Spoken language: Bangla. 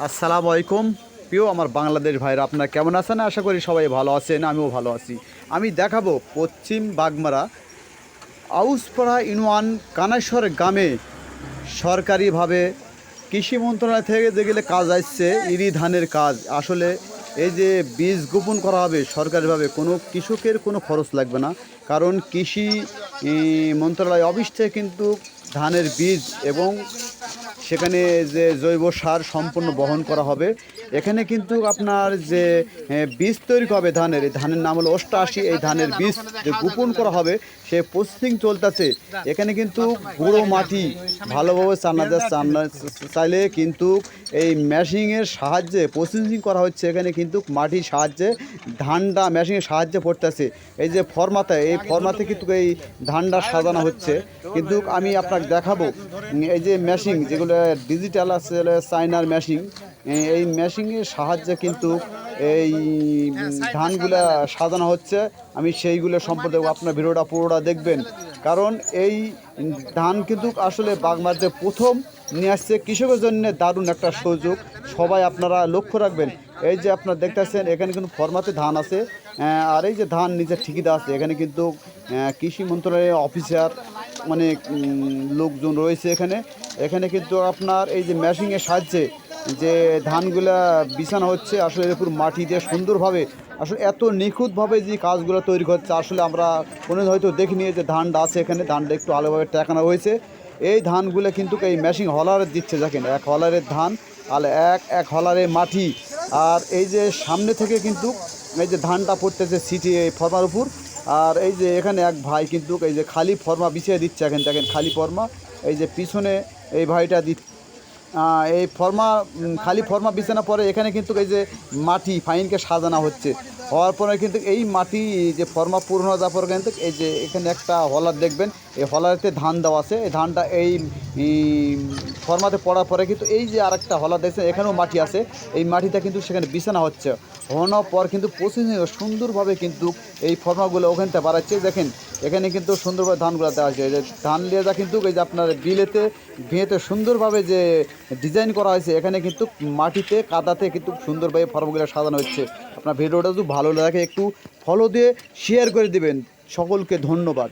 আসসালামু আলাইকুম। প্রিয় আমার বাংলাদেশ ভাইরা, আপনারা কেমন আছেন? আশা করি সবাই ভালো আছেন, আমিও ভালো আছি। আমি দেখাবো পশ্চিম বাগমারা, আউসপাড়া ইউনিয়ন, কানেশ্বর গ্রামে সরকারিভাবে কৃষি মন্ত্রণালয় থেকে যেগুলো কাজ আসছে, ইরি ধানের কাজ। আসলে এই যে বীজ গোপন করা হবে সরকারিভাবে, কোনো কৃষকের কোনো খরচ লাগবে না। কারণ কৃষি মন্ত্রণালয় অফিস থেকে কিন্তু ধানের বীজ এবং সেখানে যে জৈব সার সম্পূর্ণ বহন করা হবে। এখানে কিন্তু আপনার যে বীজ তৈরি হবে ধানের, এই ধানের নাম হলো অষ্টআশি এই ধানের বীজ যে গোপন করা হবে, সে প্রসেসিং চলতেছে। এখানে কিন্তু গুঁড়ো মাটি ভালোভাবে চান্না চান্না চাইলে কিন্তু এই মেশিংয়ের সাহায্যে প্রসেসিং করা হচ্ছে। এখানে কিন্তু মাটির সাহায্যে, ধানটা মেশিনের সাহায্যে পড়তেছে। এই যে ফরমাতে, এই ফরমাতে কিন্তু এই ধানটা সাজানো হচ্ছে। কিন্তু আমি আপনাকে দেখাবো, এই যে মেশিন যেগুলো ডিজিটাল আছে চাইনার মেশিন এই মেশিনের সাহায্যে কিন্তু এই ধানগুলা সাজানো হচ্ছে। আমি সেইগুলো সম্পর্কে আপনার ভিডিওটা পুরোটা দেখবেন। কারণ এই ধান কিন্তু আসলে বাগমাতে প্রথম নিয়ে আসছে। কৃষকের জন্য দারুণ একটা সুযোগ। সবাই আপনারা লক্ষ্য রাখবেন। এই যে আপনারা দেখতেছেন এখানে কিন্তু ফরমাতে ধান আছে। আর এই যে ধান নিজের ঠিকিদা আছে। এখানে কিন্তু কৃষি মন্ত্রণালয়ের অফিসার উম, লোকজন রয়েছে এখানে। এখানে কিন্তু আপনার এই যে মেশিনের সাহায্যে যে ধানগুলা বিছানো হচ্ছে, আসলে এর উপর মাটি দিয়ে সুন্দরভাবে, আসলে এত নিখুঁতভাবে যে কাজগুলো তৈরি হচ্ছে আসলে আমরা কোনো হয়তো দেখিনি যে ধানটা আছে এখানে, ধানটা একটু আলোভাবে টেকানো হয়েছে। এই ধানগুলো কিন্তু এই মেশিন হলারে দিচ্ছে, দেখেন, এক হলারের ধান, আর এক এক হলারে মাটি। আর এই যে সামনে থেকে কিন্তু এই যে ধানটা পড়তেছে সিটি এই ফর্মার উপর, আর এই যে এখানে এক ভাই কিন্তু এই যে খালি ফর্মা বিছিয়ে দিচ্ছে এখন দেখেন, খালি ফর্মা। এই যে পিছনে এই ভাইটা দি এই ফর্মা খালি ফর্মা বিছানা পরে এখানে কিন্তু এই যে মাটি, ফাইনকে সাজানো হচ্ছে। হওয়ার পরে কিন্তু এই মাটি যে ফর্মা পূর্ণ হয়ে যাওয়ার পরে কিন্তু এই যে এখানে একটা হলার দেখবেন, এই হলারেতে ধান দেওয়া আছে। এই ধানটা এই ফর্মাতে পড়ার পরে কিন্তু এই যে আরেকটা হলার দেখছেন, এখানেও মাটি আছে। এই মাটিটা কিন্তু সেখানে বিছানা হচ্ছে। হওয়ানোর পর কিন্তু প্রতিদিন সুন্দরভাবে কিন্তু এই ফর্মাগুলো ওখান থেকে বাড়াচ্ছে। দেখেন এখানে কিন্তু সুন্দরভাবে ধানগুলাতে আসে। যে ধান লেজা কিন্তু এই যে আপনার বিলেতে ভেঁতে সুন্দরভাবে যে ডিজাইন করা হয়েছে, এখানে কিন্তু মাটিতে, কাদাতে কিন্তু সুন্দরভাবে ফর্মগুলো সাজানো হচ্ছে আপনার ভিডিওটা যদি ভালো লাগে, একটু ফলো দিয়ে শেয়ার করে দেবেন। সকলকে ধন্যবাদ।